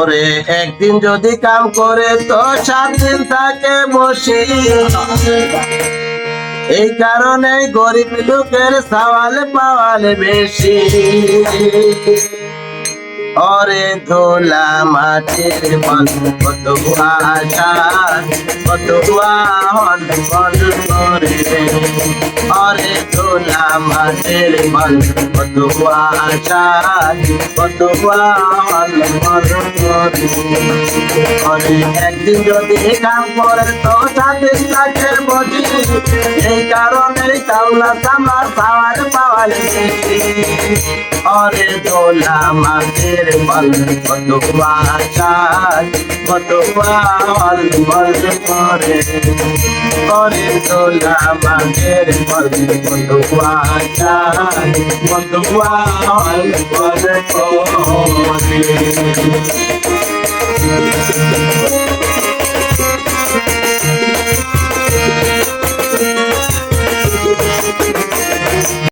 করে একদিন যদি কাম করে তো সাত দিন থাকে বসে এই কারণে গরিব লোকের সওয়াল পাওয়াল বেশি অরে ধোলা মাটির মন কত আশা কত আহন মন করে তোলা মাঝের মন কত আশা কত একদিন যদি কাম করে তো সাথে থাকে বজি এই কারণে চাউলা তামার পাওয়ার পাওয়ার অরে দোলা মাটির বল কত আশায় কত বল বল করে অরে দোলা মাটির বল কত আশায় কত বল বল করে